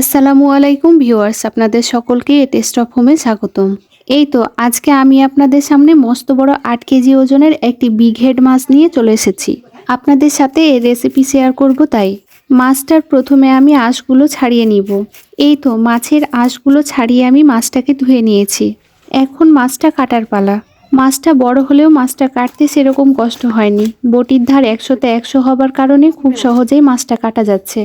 আসসালামু আলাইকুম ভিউয়ার্স, আপনাদের সকলকে টেস্ট অফ হোমে স্বাগতম। এই তো, আজকে আমি আপনাদের সামনে মস্ত বড় আট কেজি ওজনের একটি বিগ হেড মাছ নিয়ে চলে এসেছি। আপনাদের সাথে এই রেসিপি শেয়ার করব তাই। মাছটার প্রথমে আমি আঁশগুলো ছাড়িয়ে নিব। এই তো, মাছের আঁশগুলো ছাড়িয়ে আমি মাছটাকে ধুয়ে নিয়েছি। এখন মাছটা কাটার পালা। মাছটা বড় হলেও মাছটা কাটতে সেরকম কষ্ট হয়নি। বটির ধার একশোতে একশো হবার কারণে খুব সহজেই মাছটা কাটা যাচ্ছে।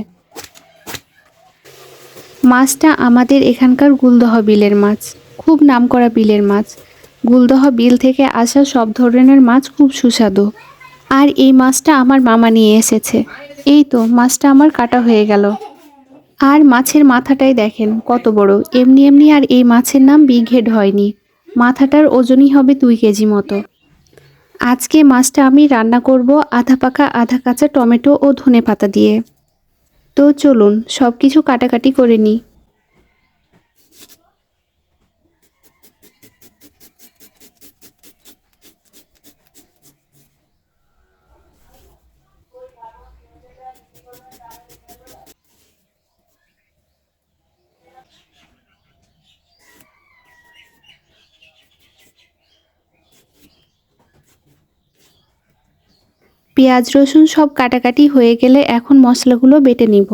মাছটা আমাদের এখানকার গুলদহ বিলের মাছ, খুব নামকরা বিলের মাছ। গুলদহ বিল থেকে আসা সব ধরনের মাছ খুব সুস্বাদু। আর এই মাছটা আমার মামা নিয়ে এসেছে। এই তো, মাছটা আমার কাটা হয়ে গেল। আর মাছের মাথাটাই দেখেন, কত বড়। এমনি এমনি আর এই মাছের নাম বিগ হেড হয়নি। মাথাটার ওজনই হবে দুই কেজি মতো। আজকে মাছটা আমি রান্না করব আধা পাকা আধা কাঁচা টমেটো ও ধনে পাতা দিয়ে। তো চলুন সব কিছু কাটাকাটি করে নিই। পেঁয়াজ, রসুন সব কাটাকাটি হয়ে গেলে এখন মশলাগুলো বেটে নিব।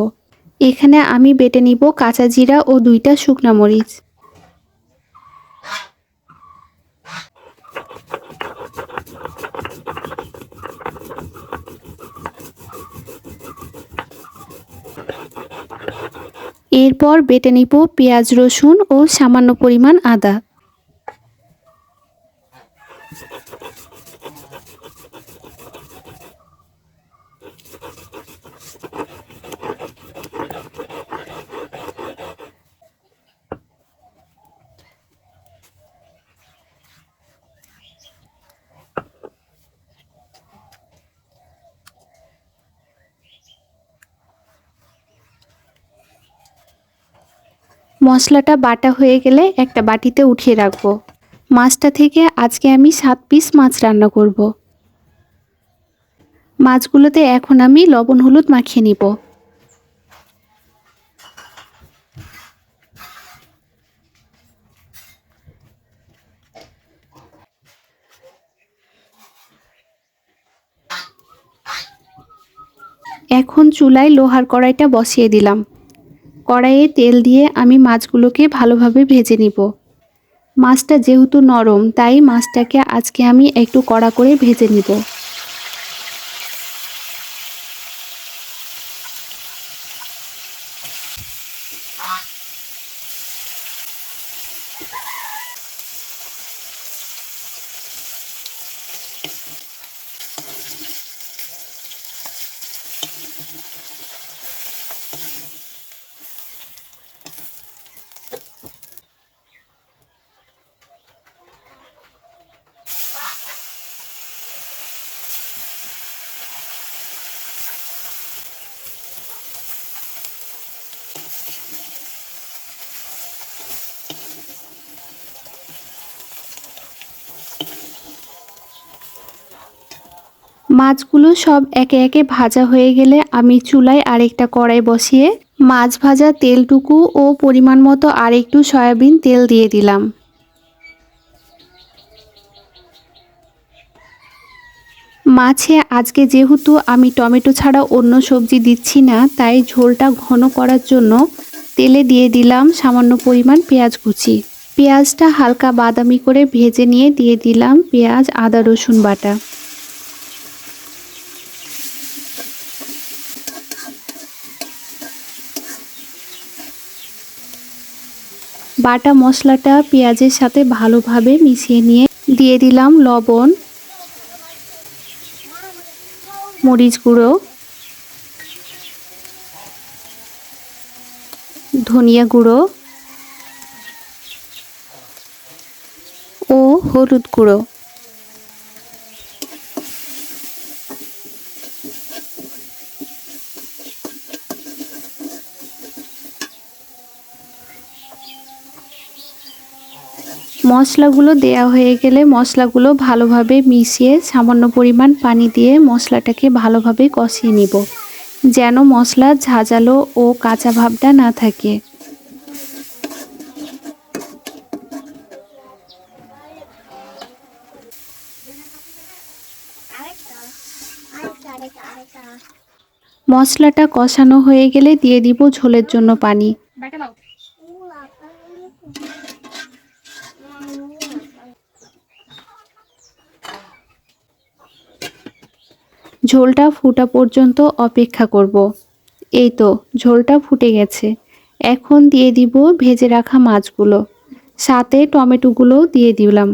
এখানে আমি বেটে নিব কাঁচা জিরা ও দুইটা শুকনা মরিচ। এরপর বেটে নিব পেঁয়াজ, রসুন ও সামান্য পরিমাণ আদা। মশলাটা বাটা হয়ে গেলে একটা বাটিতে উঠিয়ে রাখব। মাছটা থেকে আজকে আমি সাত পিস মাছ রান্না করব। মাছগুলোতে এখন আমি লবণ হলুদ মাখিয়ে নিব। এখন চুলায় লোহার কড়াইটা বসিয়ে দিলাম। কড়াইয়ে তেল দিয়ে আমি মাছগুলোকে ভালোভাবে ভেজে নিব। মাছটা যেহেতু নরম, তাই মাছটাকে আজকে আমি একটু কড়া করে ভেজে নিব। মাছগুলো সব একে একে ভাজা হয়ে গেলে আমি চুলায় আরেকটা কড়াই বসিয়ে মাছ ভাজা তেলটুকু ও পরিমাণ মতো আরেকটু সয়াবিন তেল দিয়ে দিলাম। মাছে আজকে যেহেতু আমি টমেটো ছাড়া অন্য সবজি দিচ্ছি না, তাই ঝোলটা ঘন করার জন্য তেলে দিয়ে দিলাম সামান্য পরিমাণ পেঁয়াজ কুচি। পেঁয়াজটা হালকা বাদামি করে ভেজে নিয়ে দিয়ে দিলাম পেঁয়াজ, আদা, রসুন বাটা। বাটা মশলাটা পেঁয়াজের সাথে ভালোভাবে মিশিয়ে নিয়ে দিয়ে দিলাম লবণ, মরিচ গুঁড়ো, ধনিয়া গুঁড়ো ও হলুদ গুঁড়ো। মশলাগুলো দেয়া হয়ে গেলে মশলাগুলো ভালোভাবে মিশিয়ে সামান্য পরিমাণ পানি দিয়ে মশলাটাকে ভালোভাবে কষিয়ে নিব, যেন মশলা ঝাঁঝালো ও কাঁচা ভাবটা না থাকে। মশলাটা কষানো হয়ে গেলে দিয়ে দিব ঝোলের জন্য পানি। ঝোলটা ফুটা পর্যন্ত অপেক্ষা করব। এই তো, ঝোলটা ফুটে গেছে। এখন দিয়ে দিব ভেজে রাখা মাছগুলো। সাথে টমেটোগুলোও দিয়ে দিলাম।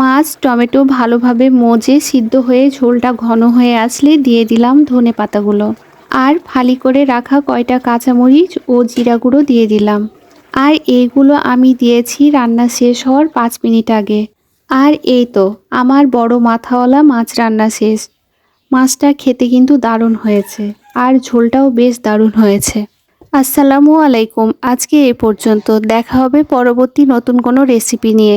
মাছ, টমেটো ভালোভাবে মজে সিদ্ধ হয়ে ঝোলটা ঘন হয়ে আসলে দিয়ে দিলাম ধনে পাতাগুলো। আর ফালি করে রাখা কয়টা কাঁচামরিচ ও জিরা গুঁড়ো দিয়ে দিলাম। আর এইগুলো আমি দিয়েছি রান্না শেষ হওয়ার পাঁচ মিনিট আগে। আর এই তো, আমার বড় মাথাওয়ালা মাছ রান্না শেষ। মাছটা খেতে কিন্তু দারুণ হয়েছে, আর ঝোলটাও বেশ দারুণ হয়েছে। আসসালামু আলাইকুম, আজকে এ পর্যন্ত। দেখা হবে পরবর্তী নতুন কোনো রেসিপি নিয়ে।